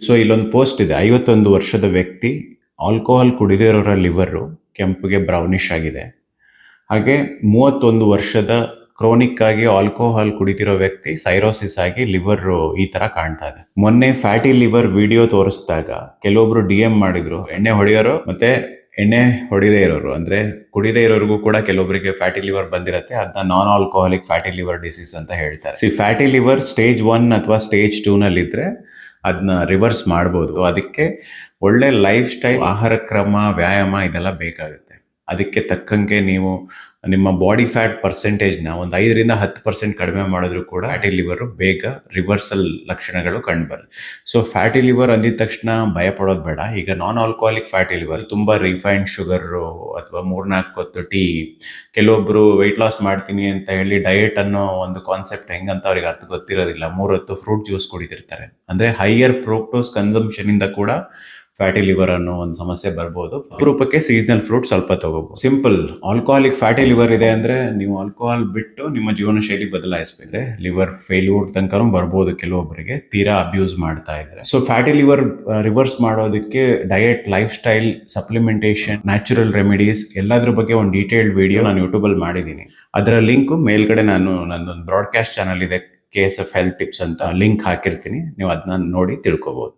So ಇಲ್ಲೊಂದು post ಇದೆ. ಐವತ್ತೊಂದು ವರ್ಷದ ವ್ಯಕ್ತಿ ಆಲ್ಕೋಹಾಲ್ ಕುಡಿದಿರೋರ ಲಿವರು ಕೆಂಪಿಗೆ ಬ್ರೌನಿಶ್ ಆಗಿದೆ. ಹಾಗೆ ಮೂವತ್ತೊಂದು ವರ್ಷದ ಕ್ರೋನಿಕ್ ಆಗಿ ಆಲ್ಕೋಹಾಲ್ ಕುಡಿತಿರೋ ವ್ಯಕ್ತಿ ಸೈರೋಸಿಸ್ ಆಗಿ ಲಿವರ್ ಈ ತರ ಕಾಣ್ತಾ ಇದೆ. ಮೊನ್ನೆ ಫ್ಯಾಟಿ ಲಿವರ್ ವಿಡಿಯೋ ತೋರಿಸಿದಾಗ ಕೆಲವೊಬ್ರು ಡಿ ಎಂ ಮಾಡಿದ್ರು, ಎಣ್ಣೆ ಹೊಡೆಯೋರು ಮತ್ತೆ ಎಣ್ಣೆ ಹೊಡಿದೇ ಇರೋರು. ಅಂದ್ರೆ ಕುಡಿದೇ ಇರೋರಿಗೂ ಕೂಡ ಕೆಲವೊಬ್ಬರಿಗೆ ಫ್ಯಾಟಿ ಲಿವರ್ ಬಂದಿರತ್ತೆ. ಅದನ್ನ non alcoholic fatty liver disease ಅಂತ ಹೇಳ್ತಾರೆ. ಸಿ ಫ್ಯಾಟಿ ಲಿವರ್ ಸ್ಟೇಜ್ ಒನ್ ಅಥವಾ ಸ್ಟೇಜ್ ಟೂ ನಲ್ಲಿ ಇದ್ರೆ ಅದನ್ನ ರಿವರ್ಸ್ ಮಾಡ್ಬೋದು. ಅದಕ್ಕೆ ಒಳ್ಳೆ ಲೈಫ್ ಸ್ಟೈಲ್ ಆಹಾರ ಕ್ರಮ ವ್ಯಾಯಾಮ ಇದೆಲ್ಲ ಬೇಕಾಗುತ್ತೆ. ಅದಕ್ಕೆ ತಕ್ಕಂಗೆ ನೀವು ನಿಮ್ಮ ಬಾಡಿ ಫ್ಯಾಟ್ ಪರ್ಸೆಂಟೇಜ್ನ ಒಂದು ಐದರಿಂದ ಹತ್ತು ಪರ್ಸೆಂಟ್ ಕಡಿಮೆ ಮಾಡಿದ್ರು ಕೂಡ ಫ್ಯಾಟಿ ಲಿವರು ಬೇಗ ರಿವರ್ಸಲ್ ಲಕ್ಷಣಗಳು ಕಂಡುಬರುತ್ತೆ. ಸೊ ಫ್ಯಾಟಿ ಲಿವರ್ ಅಂದಿದ ತಕ್ಷಣ ಭಯ ಪಡೋದು ಬೇಡ. ಈಗ ನಾನ್ ಆಲ್ಕೋಹಾಲಿಕ್ ಫ್ಯಾಟಿ ಲಿವರ್ ತುಂಬ ರಿಫೈನ್ಡ್ ಶುಗರು ಅಥವಾ ಮೂರ್ನಾಲ್ಕು ಹೊತ್ತು ಟೀ ಕೆಲವೊಬ್ಬರು ವೆಯ್ಟ್ ಲಾಸ್ ಮಾಡ್ತೀನಿ ಅಂತ ಹೇಳಿ ಡಯಟ್ ಅನ್ನೋ ಒಂದು ಕಾನ್ಸೆಪ್ಟ್ ಹೆಂಗಂತ ಅವ್ರಿಗೆ ಅರ್ಥ ಗೊತ್ತಿರೋದಿಲ್ಲ. ಮೂರೊತ್ತು ಫ್ರೂಟ್ ಜ್ಯೂಸ್ ಕುಡಿತಿರ್ತಾರೆ ಅಂದರೆ ಹೈಯರ್ ಪ್ರೋಟೋಸ್ ಕನ್ಸಂಪ್ಷನ್ ಇಂದ ಕೂಡ ಫ್ಯಾಟಿ ಲಿವರ್ ಅನ್ನೋ ಒಂದು ಸಮಸ್ಯೆ ಬರ್ಬೋದು. ಅಪರೂಪಕ್ಕೆ ಸೀಸನಲ್ ಫ್ರೂಟ್ ಸ್ವಲ್ಪ ತಗೋಬಹುದು ಸಿಂಪಲ್ ಆಲ್ಕೋಹಾಲಿಕ್ ಫ್ಯಾಟಿ ಲಿವರ್ ಇದೆ ಅಂದ್ರೆ ನೀವು ಆಲ್ಕೋಹಾಲ್ ಬಿಟ್ಟು ನಿಮ್ಮ ಜೀವನ ಶೈಲಿ ಬದಲಾಯಿಸಬೇಕ್ರೆ ಲಿವರ್ ಫೇಲ್ಯೂರ್ ತನಕ ಬರ್ಬೋದು ಕೆಲವೊಬ್ಬರಿಗೆ ತೀರಾ ಅಬ್ಯೂಸ್ ಮಾಡ್ತಾ ಇದ್ದಾರೆ ಸೊ ಫ್ಯಾಟಿ ಲಿವರ್ ರಿವರ್ಸ್ ಮಾಡೋದಕ್ಕೆ diet lifestyle supplementation natural remedies ಎಲ್ಲದ್ರ ಬಗ್ಗೆ ಒಂದು ಡೀಟೇಲ್ಡ್ ವಿಡಿಯೋ ನಾನು ಯೂಟ್ಯೂಬಲ್ಲಿ ಮಾಡಿದ್ದೀನಿ ಅದರ ಲಿಂಕ್ ಮೇಲ್ಗಡೆ ನಾನು ನನ್ನೊಂದು ಬ್ರಾಡ್ಕಾಸ್ಟ್ ಚಾನಲ್ ಇದೆ K S F health tips ಅಂತ ಲಿಂಕ್ ಹಾಕಿರ್ತೀನಿ. ನೀವು ಅದನ್ನ ನೋಡಿ ತಿಳ್ಕೊಬಹುದು